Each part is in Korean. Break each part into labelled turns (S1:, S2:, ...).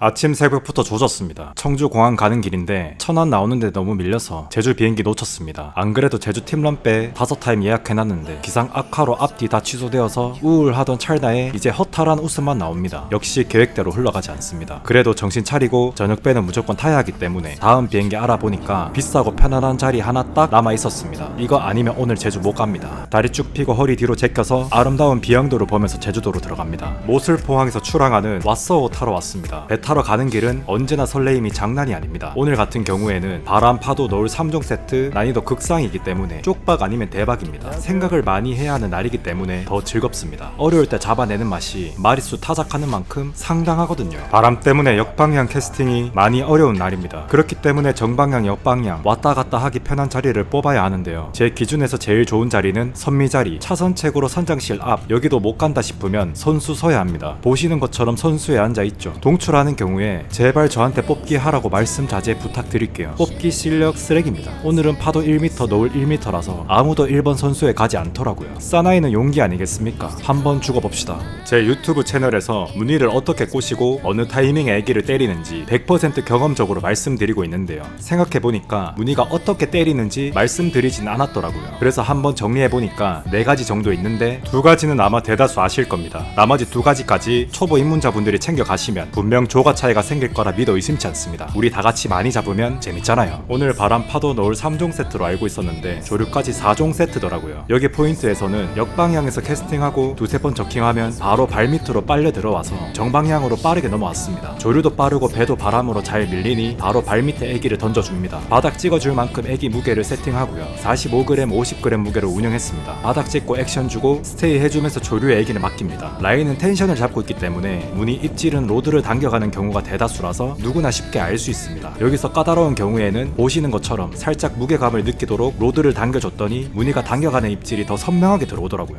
S1: 아침 새벽부터 조졌습니다. 청주 공항 가는 길인데 천안 나오는데 너무 밀려서 제주 비행기 놓쳤습니다. 안 그래도 제주 팀런 빼 다섯 타임 예약해놨는데 기상 악화로 앞뒤 다 취소되어서 우울하던 찰나에 이제 허탈한 웃음만 나옵니다. 역시 계획대로 흘러가지 않습니다. 그래도 정신 차리고 저녁 배는 무조건 타야 하기 때문에 다음 비행기 알아보니까 비싸고 편안한 자리 하나 딱 남아 있었습니다. 이거 아니면 오늘 제주 못 갑니다. 다리 쭉 펴고 허리 뒤로 제껴서 아름다운 비양도를 보면서 제주도로 들어갑니다. 모슬 포항에서 출항하는 왓서호 타러 왔습니다. 배 타러 가는 길은 언제나 설레임이 장난이 아닙니다. 오늘 같은 경우에는 바람 파도 노을 3종 세트 난이도 극상이기 때문에 쪽박 아니면 대박입니다. 생각을 많이 해야 하는 날이기 때문에 더 즐겁습니다. 어려울 때 잡아내는 맛이 마리수 타작하는 만큼 상당하거든요. 바람 때문에 역방향 캐스팅이 많이 어려운 날입니다. 그렇기 때문에 정방향 역방향 왔다 갔다 하기 편한 자리를 뽑아야 하는데요. 제 기준에서 제일 좋은 자리는 선미 자리 차선책으로 선장실 앞 여기도 못 간다 싶으면 선수 서야 합니다. 보시는 것처럼 선수에 앉아 있죠. 동출하는 경우에 제발 저한테 뽑기 하라고 말씀 자제 부탁드릴게요. 뽑기 실력 쓰레기입니다. 오늘은 파도 1m 노을 1m라서 아무도 1번 선수에 가지 않더라고요. 사나이는 용기 아니겠습니까? 한번 죽어봅시다. 제 유튜브 채널에서 문의를 어떻게 꼬시고 어느 타이밍에 애기를 때리는지 100% 경험적으로 말씀드리고 있는데요. 생각해보니까 문의가 어떻게 때리는지 말씀드리진 않았더라고요. 그래서 한번 정리해보니까 네 가지 정도 있는데 두 가지는 아마 대다수 아실 겁니다. 나머지 두 가지까지 초보 입문자분들이 챙겨가시면 분명 조가 차이가 생길 거라 믿어 의심치 않습니다. 우리 다 같이 많이 잡으면 재밌잖아요. 오늘 바람 파도 노을 3종 세트로 알고 있었는데 조류까지 4종 세트더라고요. 여기 포인트에서는 역방향에서 캐스팅하고 두세 번 저킹하면 바로 발밑으로 빨려 들어와서 정방향으로 빠르게 넘어왔습니다. 조류도 빠르고 배도 바람으로 잘 밀리니 바로 발밑에 애기를 던져줍니다. 바닥 찍어줄 만큼 애기 무게를 세팅하고요. 45g, 50g 무게로 운영했습니다. 바닥 찍고 액션 주고 스테이 해주면서 조류의 애기를 맡깁니다. 라인은 텐션을 잡고 있기 때문에 문이 입질은 로드를 당겨가는 경우가 대다수라서 누구나 쉽게 알 수 있습니다. 여기서 까다로운 경우에는 보시는 것처럼 살짝 무게감을 느끼도록 로드를 당겨줬더니 무늬가 당겨가는 입질이 더 선명하게 들어오더라고요.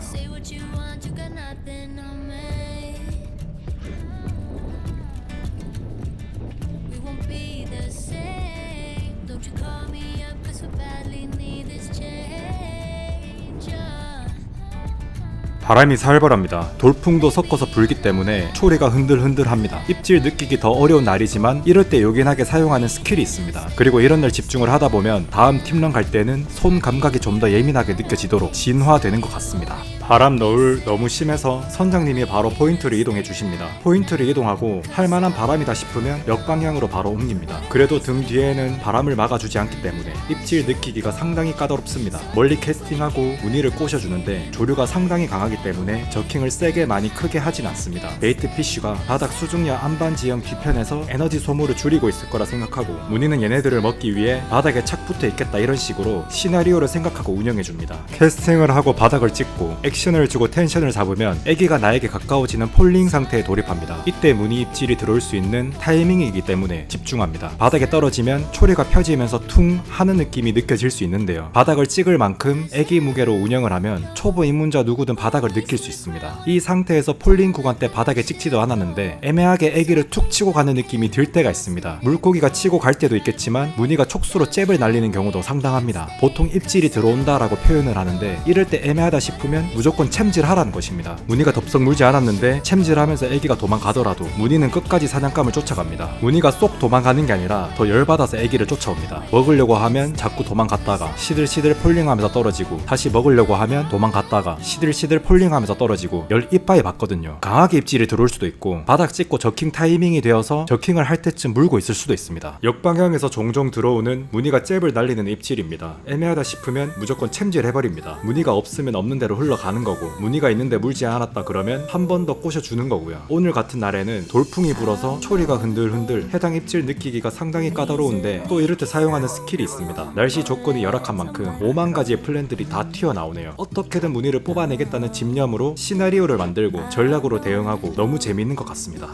S1: 바람이 살벌합니다. 돌풍도 섞어서 불기 때문에 초리가 흔들흔들합니다. 입질 느끼기 더 어려운 날이지만 이럴 때 요긴하게 사용하는 스킬이 있습니다. 그리고 이런 날 집중을 하다 보면 다음 팀런 갈 때는 손 감각이 좀 더 예민하게 느껴지도록 진화되는 것 같습니다. 바람 너울 너무 심해서 선장님이 바로 포인트를 이동해 주십니다. 포인트를 이동하고 할만한 바람이다 싶으면 역방향으로 바로 옮깁니다. 그래도 등 뒤에는 바람을 막아주지 않기 때문에 입질 느끼기가 상당히 까다롭습니다. 멀리 캐스팅하고 무늬를 꼬셔주는데 조류가 상당히 강하기 때문에 저킹을 세게 많이 크게 하진 않습니다. 베이트 피쉬가 바닥 수중야 안반 지형 뒤편에서 에너지 소모를 줄이고 있을 거라 생각하고 무늬는 얘네들을 먹기 위해 바닥에 착 붙어 있겠다 이런 식으로 시나리오를 생각하고 운영해 줍니다. 캐스팅을 하고 바닥을 찍고 을 주고 텐션을 잡으면 애기가 나에게 가까워지는 폴링 상태에 돌입합니다. 이때 무늬 입질이 들어올 수 있는 타이밍이기 때문에 집중합니다. 바닥에 떨어지면 초리가 펴지면서 퉁 하는 느낌이 느껴질 수 있는데요. 바닥을 찍을 만큼 애기 무게로 운영을 하면 초보 입문자 누구든 바닥을 느낄 수 있습니다. 이 상태에서 폴링 구간 때 바닥에 찍지도 않았는데 애매하게 애기를 툭 치고 가는 느낌이 들 때가 있습니다. 물고기가 치고 갈 때도 있겠지만 무늬가 촉수로 잽을 날리는 경우도 상당합니다. 보통 입질이 들어온다라고 표현을 하는데 이럴 때 애매하다 싶으면 무조건 챔질하라는 것입니다. 무늬가 덥석 물지 않았는데 챔질하면서 애기가 도망가더라도 무늬는 끝까지 사냥감을 쫓아갑니다. 무늬가 쏙 도망가는 게 아니라 더 열받아서 애기를 쫓아옵니다. 먹으려고 하면 자꾸 도망갔다가 시들시들 폴링하면서 떨어지고 다시 먹으려고 하면 도망갔다가 시들시들 폴링하면서 떨어지고 열 이빠이 받거든요. 강하게 입질이 들어올 수도 있고 바닥 찍고 저킹 타이밍이 되어서 저킹을 할 때쯤 물고 있을 수도 있습니다. 역방향에서 종종 들어오는 무늬가 잽을 날리는 입질입니다. 애매하다 싶으면 무조건 챔질 해버립니다. 무늬가 없으면 없는 대로 흘러가 는 거고 무늬가 있는데 물지 않았다 그러면 한 번 더 꼬셔주는 거고요. 오늘 같은 날에는 돌풍이 불어서 초리가 흔들흔들 해당 입질 느끼기가 상당히 까다로운데 또 이럴 때 사용하는 스킬이 있습니다. 날씨 조건이 열악한 만큼 5만 가지의 플랜들이 다 튀어나오네요. 어떻게든 무늬를 뽑아내겠다는 집념으로 시나리오를 만들고 전략으로 대응하고 너무 재밌는 것 같습니다.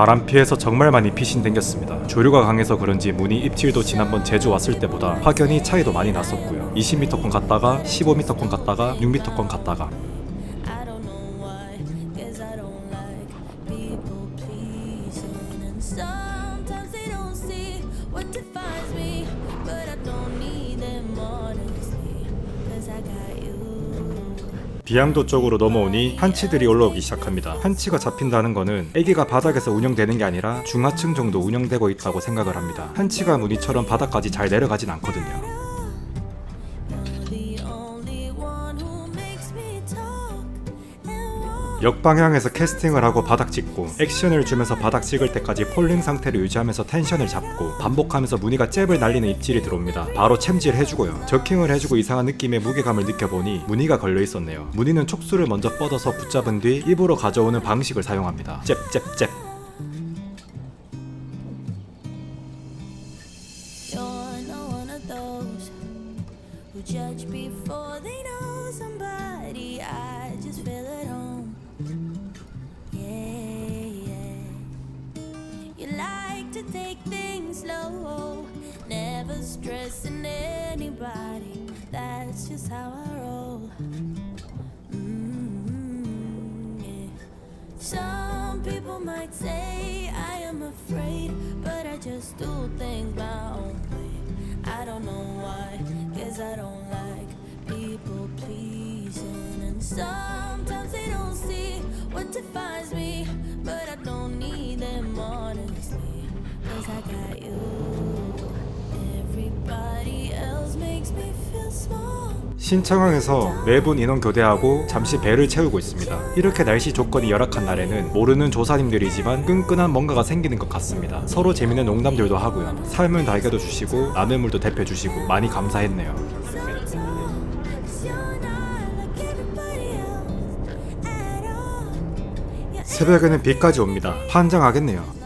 S1: 바람 피해서 정말 많이 피신 댕겼습니다. 조류가 강해서 그런지 무늬 입질도 지난번 제주 왔을 때보다 확연히 차이도 많이 났었고요. 20m권 갔다가 15m권 갔다가 6m권 갔다가
S2: I got you.
S1: 비양도 쪽으로 넘어오니 한치들이 올라오기 시작합니다. 한치가 잡힌다는 거는 애기가 바닥에서 운영되는 게 아니라 중하층 정도 운영되고 있다고 생각을 합니다. 한치가 무늬처럼 바닥까지 잘 내려가진 않거든요. 역방향에서 캐스팅을 하고 바닥 찍고 액션을 주면서 바닥 찍을 때까지 폴링 상태를 유지하면서 텐션을 잡고 반복하면서 무늬가 잽을 날리는 입질이 들어옵니다. 바로 챔질 해주고요. 저킹을 해주고 이상한 느낌의 무게감을 느껴보니 무늬가 걸려 있었네요. 무늬는 촉수를 먼저 뻗어서 붙잡은 뒤 입으로 가져오는 방식을 사용합니다. 잽잽잽.
S2: To take things slow, never stressing anybody. That's just how I roll. Mm, yeah. Some people might say I am afraid, but I just do things my own way. I don't know why, guess I don't like people pleasing. And sometimes they don't see what defines me,
S1: 신청항에서 매분 인원 교대하고 잠시 배를 채우고 있습니다. 이렇게 날씨 조건이 열악한 날에는 모르는 조사님들이지만 끈끈한 뭔가가 생기는 것 같습니다. 서로 재밌는 농담들도 하고요. 삶은 달걀도 주시고 라면 물도 대표 주시고 많이 감사했네요. 새벽에는 비까지 옵니다. 환장하겠네요.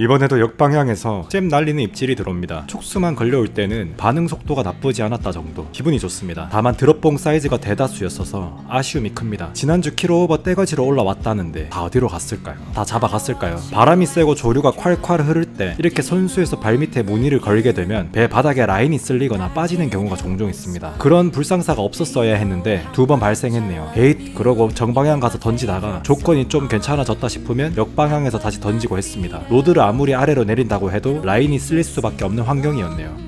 S1: 이번에도 역방향에서 잼 날리는 입질이 들어옵니다. 촉수만 걸려올 때는 반응 속도가 나쁘지 않았다 정도. 기분이 좋습니다. 다만 드롭봉 사이즈가 대다수였어서 아쉬움이 큽니다. 지난주 킬로오버 떼거지로 올라왔다는데 다 어디로 갔을까요? 다 잡아갔을까요? 바람이 세고 조류가 콸콸 흐를 때 이렇게 선수에서 발밑에 무늬를 걸게 되면 배 바닥에 라인이 쓸리거나 빠지는 경우가 종종 있습니다. 그런 불상사가 없었어야 했는데 두 번 발생했네요. 에잇 그러고 정방향 가서 던지다가 조건이 좀 괜찮아졌다 싶으면 역방향에서 다시 던지고 했습니다. 로드를 아무리 아래로 내린다고 해도 라인이 쓸릴 수밖에 없는 환경이었네요.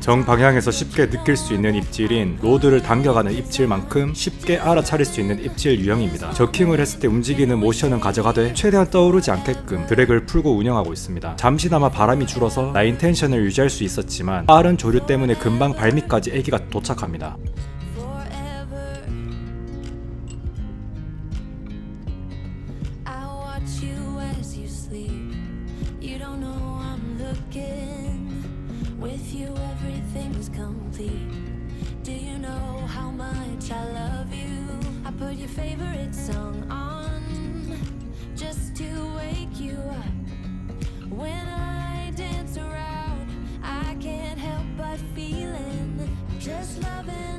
S1: 정방향에서 쉽게 느낄 수 있는 입질인 로드를 당겨가는 입질만큼 쉽게 알아차릴 수 있는 입질 유형입니다. 저킹을 했을 때 움직이는 모션은 가져가되 최대한 떠오르지 않게끔 드랙을 풀고 운영하고 있습니다. 잠시나마 바람이 줄어서 라인 텐션을 유지할 수 있었지만 빠른 조류 때문에 금방 발밑까지 애기가 도착합니다.
S2: you Do you know how much I love you? I put your favorite song on just to wake you up. When I dance around, I can't help but feeling just loving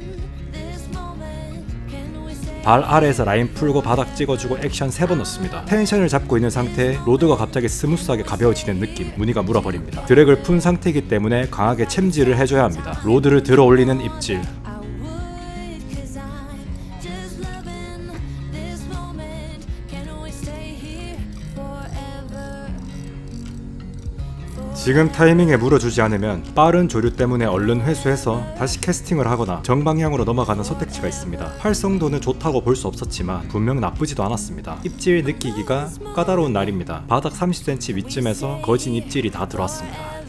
S1: 발 아래에서 라인 풀고 바닥 찍어주고 액션 3번 넣습니다. 텐션을 잡고 있는 상태에 로드가 갑자기 스무스하게 가벼워지는 느낌 무늬가 물어버립니다. 드랙을 푼 상태이기 때문에 강하게 챔질을 해줘야 합니다. 로드를 들어 올리는 입질 지금 타이밍에 물어주지 않으면 빠른 조류 때문에 얼른 회수해서 다시 캐스팅을 하거나 정방향으로 넘어가는 선택지가 있습니다. 활성도는 좋다고 볼 수 없었지만 분명 나쁘지도 않았습니다. 입질 느끼기가 까다로운 날입니다. 바닥 30cm 위쯤에서 거진 입질이 다 들어왔습니다.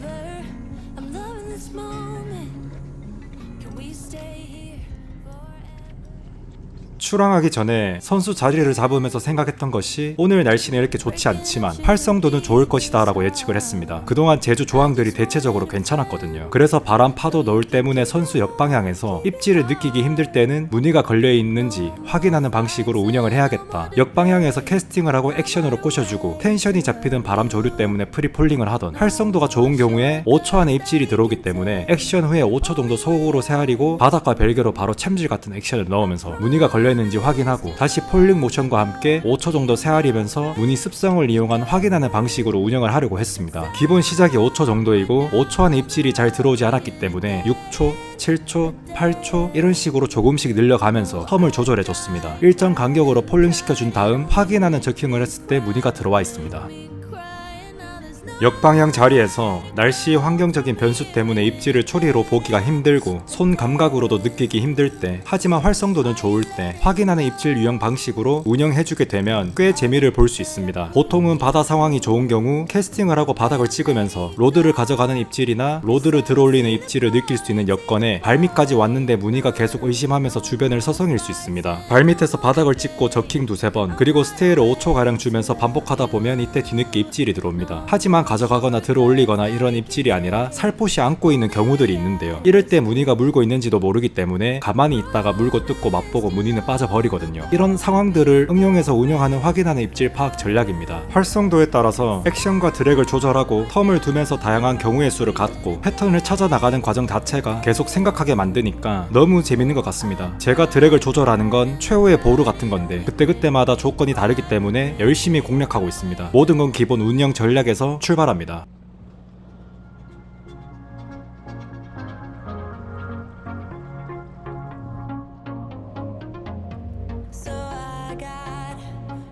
S1: 출항하기 전에 선수 자리를 잡으면서 생각했던 것이 오늘 날씨는 이렇게 좋지 않지만 활성도는 좋을 것이다 라고 예측을 했습니다. 그동안 제주 조항들이 대체적으로 괜찮았거든요. 그래서 바람 파도 너울 때문에 선수 역방향에서 입질을 느끼기 힘들 때는 무늬가 걸려 있는지 확인하는 방식으로 운영을 해야겠다. 역방향에서 캐스팅을 하고 액션으로 꼬셔주고 텐션이 잡히는 바람 조류 때문에 프리폴링을 하던 활성도가 좋은 경우에 5초 안에 입질이 들어오기 때문에 액션 후에 5초 정도 속으로 세아리고 바닥과 별개로 바로 챔질 같은 액션을 넣으면서 무늬가 걸려 됐는 지 확인하고 다시 폴링 모션과 함께 5초 정도 세아리면서 무늬 습성을 이용한 확인하는 방식으로 운영을 하려고 했습니다. 기본 시작이 5초 정도이고 5초 안에 입질이 잘 들어오지 않았기 때문에 6초, 7초, 8초 이런 식으로 조금씩 늘려가면서 텀을 조절해 줬습니다. 일정 간격으로 폴링 시켜준 다음 확인하는 저킹을 했을 때 무늬가 들어와 있습니다. 역방향 자리에서 날씨 환경적인 변수 때문에 입질을 초리로 보기가 힘들고 손 감각으로도 느끼기 힘들 때 하지만 활성도는 좋을 때 확인하는 입질 유형 방식으로 운영해주게 되면 꽤 재미를 볼 수 있습니다. 보통은 바다 상황이 좋은 경우 캐스팅을 하고 바닥을 찍으면서 로드를 가져가는 입질이나 로드를 들어올리는 입질을 느낄 수 있는 여건에 발밑까지 왔는데 무늬가 계속 의심하면서 주변을 서성일 수 있습니다. 발밑에서 바닥을 찍고 저킹 두세 번 그리고 스테이를 5초가량 주면서 반복하다 보면 이때 뒤늦게 입질이 들어옵니다. 하지만 가져가거나 들어올리거나 이런 입질이 아니라 살포시 안고 있는 경우들이 있는데요. 이럴 때 무늬가 물고 있는지도 모르기 때문에 가만히 있다가 물고 뜯고 맛보고 무늬는 빠져버리거든요. 이런 상황들을 응용해서 운영하는 확인하는 입질 파악 전략입니다. 활성도에 따라서 액션과 드랙을 조절하고 텀을 두면서 다양한 경우의 수를 갖고 패턴을 찾아 나가는 과정 자체가 계속 생각하게 만드니까 너무 재밌는 것 같습니다. 제가 드랙을 조절하는 건 최후의 보루 같은 건데 그때그때마다 조건이 다르기 때문에 열심히 공략하고 있습니다. 모든 건 기본 운영 전략에서 출발 합니다.
S2: So I got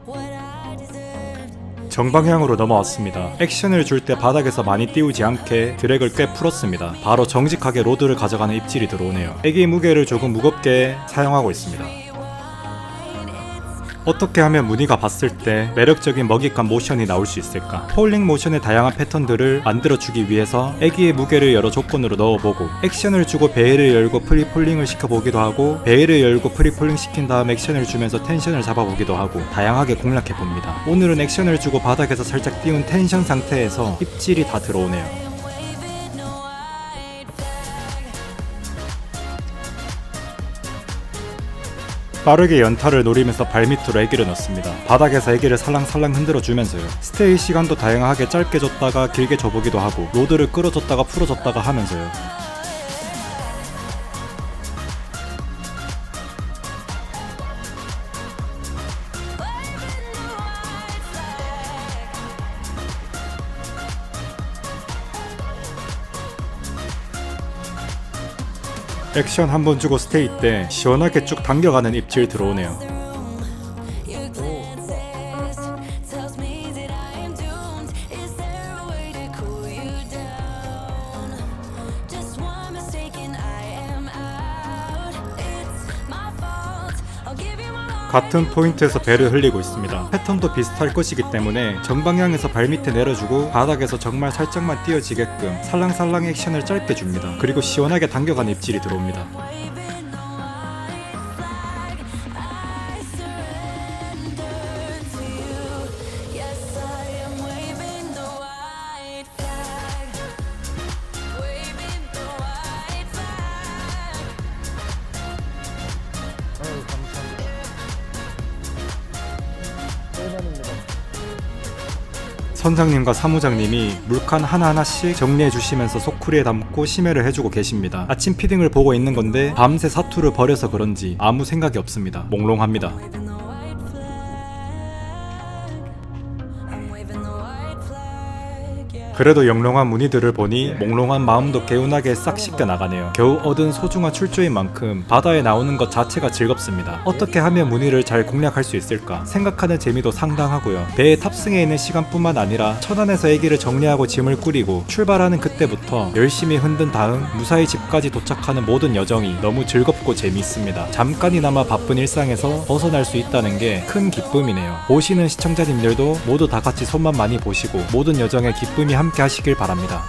S2: what I deserved.
S1: 정방향으로 넘어왔습니다. 액션을 줄 때 바닥에서 많이 띄우지 않게 드랙을 꽤 풀었습니다. 바로 정직하게 로드를 가져가는 입질이 들어오네요. 애기 무게를 조금 무겁게 사용하고 있습니다. 어떻게 하면 무늬가 봤을 때 매력적인 먹잇감 모션이 나올 수 있을까? 폴링 모션의 다양한 패턴들을 만들어주기 위해서 애기의 무게를 여러 조건으로 넣어보고 액션을 주고 베일을 열고 프리폴링을 시켜보기도 하고 베일을 열고 프리폴링 시킨 다음 액션을 주면서 텐션을 잡아보기도 하고 다양하게 공략해봅니다. 오늘은 액션을 주고 바닥에서 살짝 띄운 텐션 상태에서 입질이 다 들어오네요. 빠르게 연타를 노리면서 발밑으로 애기를 넣습니다. 바닥에서 애기를 살랑살랑 흔들어 주면서요. 스테이 시간도 다양하게 짧게 줬다가 길게 줘보기도 하고 로드를 끌어줬다가 풀어줬다가 하면서요. 액션 한 번 주고 스테이 때 시원하게 쭉 당겨가는 입질 들어오네요. 같은 포인트에서 배를 흘리고 있습니다. 패턴도 비슷할 것이기 때문에 정방향에서 발밑에 내려주고 바닥에서 정말 살짝만 띄어지게끔 살랑살랑 액션을 짧게 줍니다. 그리고 시원하게 당겨가는 입질이 들어옵니다. 선장님과 사무장님이 물칸 하나하나씩 정리해 주시면서 소쿠리에 담고 심해를 해주고 계십니다. 아침 피딩을 보고 있는 건데 밤새 사투를 벌여서 그런지 아무 생각이 없습니다. 몽롱합니다. 그래도 영롱한 무늬들을 보니 몽롱한 마음도 개운하게 싹 씻겨 나가네요. 겨우 얻은 소중한 출조인 만큼 바다에 나오는 것 자체가 즐겁습니다. 어떻게 하면 무늬를 잘 공략할 수 있을까 생각하는 재미도 상당하고요. 배에 탑승해 있는 시간뿐만 아니라 천안에서 애기를 정리하고 짐을 꾸리고 출발하는 그때부터 열심히 흔든 다음 무사히 집까지 도착하는 모든 여정이 너무 즐겁고 재미있습니다. 잠깐이나마 바쁜 일상에서 벗어날 수 있다는 게 큰 기쁨이네요. 보시는 시청자님들도 모두 다 같이 손만 많이 보시고 모든 여정에 기쁨이 함께 하시길 바랍니다.